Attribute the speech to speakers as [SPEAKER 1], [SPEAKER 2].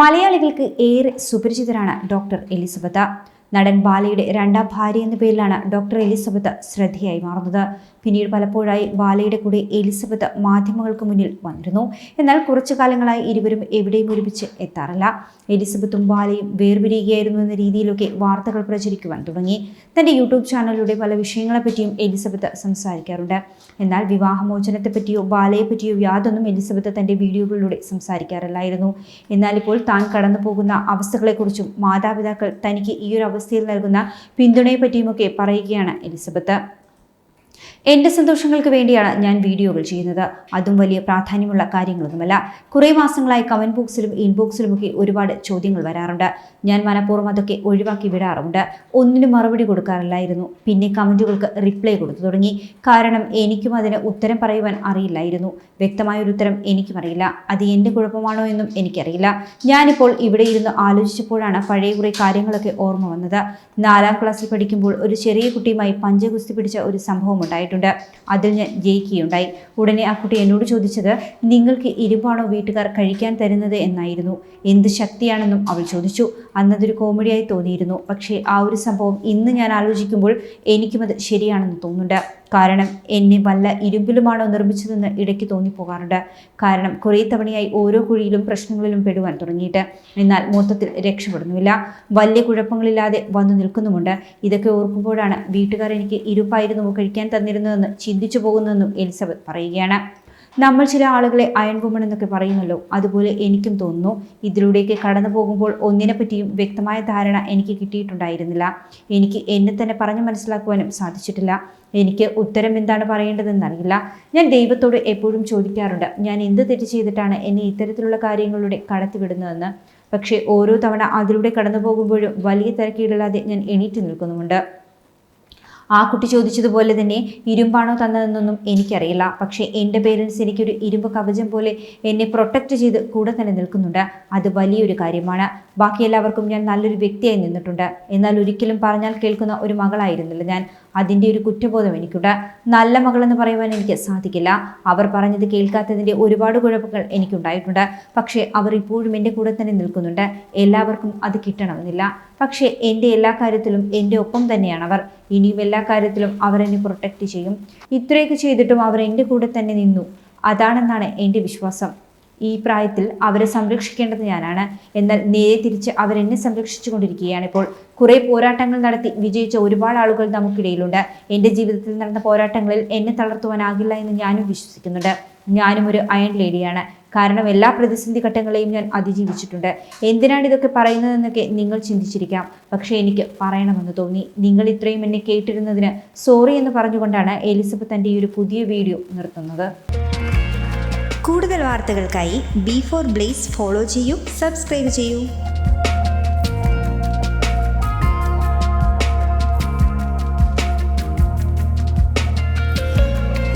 [SPEAKER 1] മലയാളികൾക്ക് ഏറെ സുപരിചിതരാണ് doctor Elizabeth. നടൻ ബാലയുടെ രണ്ടാം ഭാര്യ എന്ന പേരിലാണ് ഡോക്ടർ എലിസബത്ത് ശ്രദ്ധയായി മാറുന്നത്. പിന്നീട് പലപ്പോഴായി ബാലയുടെ കൂടെ എലിസബത്ത് മാധ്യമങ്ങൾക്ക് മുന്നിൽ വന്നിരുന്നു. എന്നാൽ കുറച്ചു കാലങ്ങളായി ഇരുവരും എവിടെയും ഒരുമിച്ച് എത്താറില്ല. എലിസബത്തും ബാലയും വേർപിരിയുകയായിരുന്നു എന്ന രീതിയിലൊക്കെ വാർത്തകൾ പ്രചരിക്കുവാൻ തുടങ്ങി. തന്റെ യൂട്യൂബ് ചാനലിലൂടെ പല വിഷയങ്ങളെപ്പറ്റിയും എലിസബത്ത് സംസാരിക്കാറുണ്ട്. എന്നാൽ വിവാഹമോചനത്തെപ്പറ്റിയോ ബാലയെപ്പറ്റിയോ യാതൊന്നും എലിസബത്ത് തന്റെ വീഡിയോകളിലൂടെ സംസാരിക്കാറില്ലായിരുന്നു. എന്നാൽ ഇപ്പോൾ താൻ കടന്നു പോകുന്ന അവസ്ഥകളെക്കുറിച്ചും മാതാപിതാക്കൾ തനിക്ക് ഈ ഒരു അവസ്ഥയിൽ നൽകുന്ന പിന്തുണയെപ്പറ്റിയുമൊക്കെ പറയുകയാണ് എലിസബത്ത്. എന്റെ സന്തോഷങ്ങൾക്ക് വേണ്ടിയാണ് ഞാൻ വീഡിയോകൾ ചെയ്യുന്നത്. അതും വലിയ പ്രാധാന്യമുള്ള കാര്യങ്ങളൊന്നുമല്ല. കുറേ മാസങ്ങളായി കമന്റ് ബോക്സിലും ഇൻബോക്സിലുമൊക്കെ ഒരുപാട് ചോദ്യങ്ങൾ വരാറുണ്ട്. ഞാൻ മനഃപൂർവം അതൊക്കെ ഒഴിവാക്കി വിടാറുണ്ട് ഒന്നിനും മറുപടി കൊടുക്കാറില്ലായിരുന്നു. പിന്നെ കമന്റുകൾക്ക് റിപ്ലൈ കൊടുത്തു തുടങ്ങി. കാരണം എനിക്കും അതിന് ഉത്തരം പറയുവാൻ അറിയില്ലായിരുന്നു. വ്യക്തമായ ഒരു ഉത്തരം എനിക്കും അറിയില്ല അത് എന്റെ കുഴപ്പമാണോ എന്നും എനിക്കറിയില്ല. ഞാനിപ്പോൾ ഇവിടെ ഇരുന്ന് ആലോചിച്ചപ്പോഴാണ് പഴയ കുറേ കാര്യങ്ങളൊക്കെ ഓർമ്മ വന്നത്. നാലാം ക്ലാസ്സിൽ പഠിക്കുമ്പോൾ ഒരു ചെറിയ കുട്ടിയുമായി പഞ്ചഗുസ്തി പിടിച്ച ഒരു സംഭവം ഉണ്ടായിട്ടുണ്ട്. അതിൽ ഞാൻ ജയിക്കുകയുണ്ടായി. ഉടനെ ആ കുട്ടി എന്നോട് ചോദിച്ചത് നിങ്ങൾക്ക് ഇരുമ്പാണോ വീട്ടുകാർ കഴിക്കാൻ തരുന്നത്? എന്നായിരുന്നു. എന്ത് ശക്തിയാണെന്നും അവൾ ചോദിച്ചു. അന്നതൊരു കോമഡിയായി തോന്നിയിരുന്നു. പക്ഷേ ആ ഒരു സംഭവം ഇന്ന് ഞാൻ ആലോചിക്കുമ്പോൾ എനിക്കും അത് ശരിയാണെന്ന് തോന്നുന്നുണ്ട്. കാരണം എന്നെ വല്ല ഇരുമ്പിലുമാണോ നിർമ്മിച്ചതെന്ന് ഇടയ്ക്ക് തോന്നിപ്പോകാറുണ്ട്. കാരണം കുറേ തവണയായി ഓരോ കുഴിയിലും പ്രശ്നങ്ങളിലും പെടുവാൻ തുടങ്ങിയിട്ട്. എന്നാൽ മൊത്തത്തിൽ രക്ഷപ്പെടുന്നുമില്ല. വലിയ കുഴപ്പങ്ങളില്ലാതെ വന്നു നിൽക്കുന്നുമുണ്ട്. ഇതൊക്കെ ഓർക്കുമ്പോഴാണ് വീട്ടുകാർ എനിക്ക് ഇരുപ്പായിരുന്നു കഴിക്കാൻ തന്നിരുന്നതെന്ന് ചിന്തിച്ചു പോകുന്നതെന്നും എലിസബത്ത് പറയുകയാണ്. നമ്മൾ ചില ആളുകളെ അയൺ വുമൺ എന്നൊക്കെ പറയുമല്ലോ. അതുപോലെ എനിക്കും തോന്നുന്നു ഇതിലൂടെയൊക്കെ കടന്നു പോകുമ്പോൾ ഒന്നിനെ പറ്റിയും വ്യക്തമായ ധാരണ എനിക്ക് കിട്ടിയിട്ടുണ്ടായിരുന്നില്ല. എനിക്ക് എന്നെ തന്നെ പറഞ്ഞു മനസ്സിലാക്കുവാനും സാധിച്ചിട്ടില്ല. എനിക്ക് ഉത്തരം എന്താണ് പറയേണ്ടതെന്നറിയില്ല. ഞാൻ ദൈവത്തോട് എപ്പോഴും ചോദിക്കാറുണ്ട്. ഞാൻ എന്ത് തെറ്റ് ചെയ്തിട്ടാണ് എന്നെ ഇത്തരത്തിലുള്ള കാര്യങ്ങളിലൂടെ കടത്തിവിടുന്നതെന്ന് പക്ഷേ ഓരോ തവണ അതിലൂടെ കടന്നു പോകുമ്പോഴും വലിയ തിരക്കീടില്ലാതെ ഞാൻ എണീറ്റ് നിൽക്കുന്നുമുണ്ട്. ആ കുട്ടി ചോദിച്ചതുപോലെ തന്നെ ഇരുമ്പാണോ തന്നതെന്നൊന്നും എനിക്കറിയില്ല. പക്ഷേ എന്റെ പേരൻസ് എനിക്കൊരു ഇരുമ്പ് കവചം പോലെ എന്നെ പ്രൊട്ടക്റ്റ് ചെയ്ത് കൂടെ തന്നെ നിൽക്കുന്നുണ്ട്. അത് വലിയൊരു കാര്യമാണ്. ബാക്കി എല്ലാവർക്കും ഞാൻ നല്ലൊരു വ്യക്തിയായി നിന്നിട്ടുണ്ട്. എന്നാൽ ഒരിക്കലും പറഞ്ഞാൽ കേൾക്കുന്ന ഒരു മകളായിരുന്നില്ല ഞാൻ. അതിന്റെ ഒരു കുറ്റബോധം എനിക്കുണ്ട്. നല്ല മകളെന്ന് പറയുവാൻ എനിക്ക് സാധിക്കില്ല. അവർ പറഞ്ഞത് കേൾക്കാത്തതിന്റെ ഒരുപാട് കുഴപ്പങ്ങൾ എനിക്കുണ്ടായിട്ടുണ്ട്. പക്ഷേ അവർ ഇപ്പോഴും എന്റെ കൂടെ തന്നെ നിൽക്കുന്നുണ്ട്. എല്ലാവർക്കും അത് കിട്ടണമെന്നില്ല. പക്ഷേ എന്റെ എല്ലാ കാര്യത്തിലും എന്റെ ഒപ്പം തന്നെയാണ് അവർ ഇനിയും എല്ലാ കാര്യത്തിലും അവർ എന്നെ പ്രൊട്ടക്റ്റ് ചെയ്യും. ഇത്രയൊക്കെ ചെയ്തിട്ടും അവർ എന്റെ കൂടെ തന്നെ നിന്നു. അതാണെന്നാണ് എന്റെ വിശ്വാസം. ഈ പ്രായത്തിൽ അവരെ സംരക്ഷിക്കേണ്ടത് ഞാനാണ്. എന്നാൽ നേരെ തിരിച്ച് അവരെന്നെ സംരക്ഷിച്ചു കൊണ്ടിരിക്കുകയാണ് ഇപ്പോൾ. കുറേ പോരാട്ടങ്ങൾ നടത്തി വിജയിച്ച ഒരുപാട് ആളുകൾ നമുക്കിടയിലുണ്ട്. എന്റെ ജീവിതത്തിൽ നടന്ന പോരാട്ടങ്ങളിൽ എന്നെ തളർത്തുവാനാകില്ല എന്ന് ഞാനും വിശ്വസിക്കുന്നുണ്ട്. ഞാനും ഒരു അയൺ ലേഡിയാണ്. കാരണം എല്ലാ പ്രതിസന്ധി ഘട്ടങ്ങളെയും ഞാൻ അതിജീവിച്ചിട്ടുണ്ട്. എന്തിനാണ് ഇതൊക്കെ പറയുന്നതെന്നൊക്കെ നിങ്ങൾ ചിന്തിച്ചിരിക്കാം. പക്ഷേ എനിക്ക് പറയണമെന്ന് തോന്നി. നിങ്ങൾ ഇത്രയും എന്നെ കേട്ടിരുന്നതിന് സോറി എന്ന് പറഞ്ഞുകൊണ്ടാണ് എലിസബത്ത് തന്റെ ഈ ഒരു പുതിയ വീഡിയോ നിർത്തുന്നത്.
[SPEAKER 2] കൂടുതൽ വാർത്തകൾക്കായി ബി ഫോർ ബ്ലേസ് ഫോളോ ചെയ്യൂ സബ്സ്ക്രൈബ് ചെയ്യൂ.